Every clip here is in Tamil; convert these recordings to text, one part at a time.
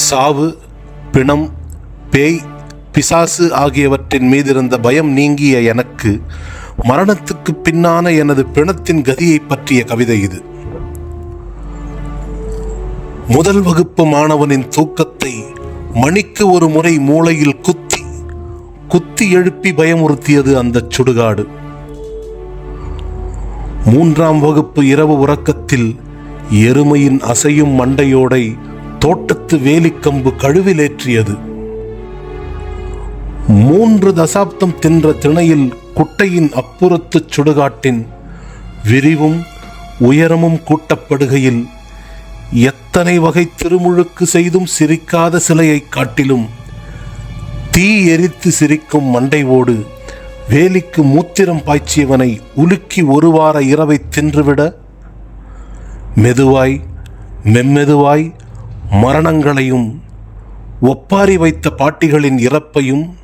சாவு பிணம் பேய் பிசாசு ஆகியவற்றின் மீதிருந்த பயம் நீங்கிய எனக்கு மரணத்துக்கு பின்னான எனது பிணத்தின் கதியை பற்றிய கவிதை இது. முதல் வகுப்பு மாணவனின் தூக்கத்தை மணிக்கு ஒரு முறை மூளையில் குத்தி குத்தி எழுப்பி பயமுறுத்தியது அந்தச் சுடுகாடு. மூன்றாம் வகுப்பு இரவு உறக்கத்தில் எருமையின் அசையும் மண்டையோடை தோட்டத்து வேலிக்கம்பு கழுவிலேற்றியது. மூன்று தசாப்தம் தின்ற திணையில் குட்டையின் அப்புறத்துச் சுடுகாட்டின் விரிவும் உயரமும் கூட்டப்படுகையில் எத்தனை வகை திருமுழுக்கு செய்தும் சிரிக்காத சிலையைக் காட்டிலும் தீ எரித்து சிரிக்கும் மண்டைவோடு வேலிக்கு மூத்திரம் பாய்ச்சியவனை உலுக்கி ஒரு வார இரவை தின்றுவிட மெதுவாய் மெம்மெதுவாய் மரணங்களையும் ஒப்பாரி வைத்த பாட்டிகளின் இறப்பையும்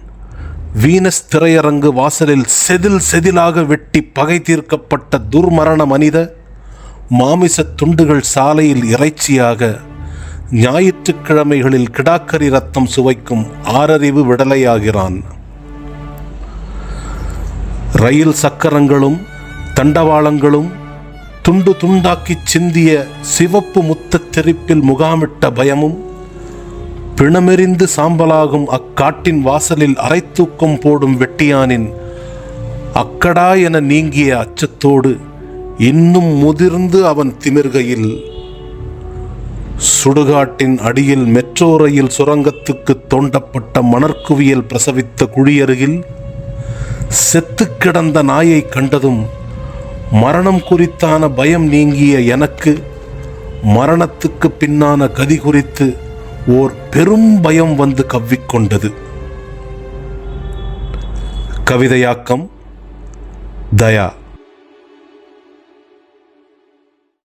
வீனஸ் திரையரங்கு வாசலில் செதில் செதிலாக வெட்டி பகை தீர்க்கப்பட்ட துர்மரண மனித மாமிசத் துண்டுகள் சாலையில் இறைச்சியாக ஞாயிற்றுக்கிழமைகளில் கிடாக்கரி ரத்தம் சுவைக்கும் ஆறறிவு விடலையாகிறான். ரயில் சக்கரங்களும் தண்டவாளங்களும் துண்டு துண்டாக்கிச் சிந்திய சிவப்பு முத்தத் தெறிப்பில் முகாமிட்ட பயமும் பிணமெறிந்து சாம்பலாகும் அக்காட்டின் வாசலில் அரைத்தூக்கம் போடும் வெட்டியானின் அக்கடா என நீங்கிய அச்சத்தோடு இன்னும் முதிர்ந்து அவன் திமிர்கையில் சுடுகாட்டின் அடியில் மெட்ரோ ரயில் சுரங்கத்துக்கு தோண்டப்பட்ட மணற்குவியல் பிரசவித்த குழியருகில் செத்து கிடந்த நாயை கண்டதும் மரணம் குறித்தான பயம் நீங்கிய எனக்கு மரணத்துக்கு பின்னான கதி குறித்து ஓர் பெரும் பயம் வந்து கவ்விக்கொண்டது. கவிதையாக்கம் தயா.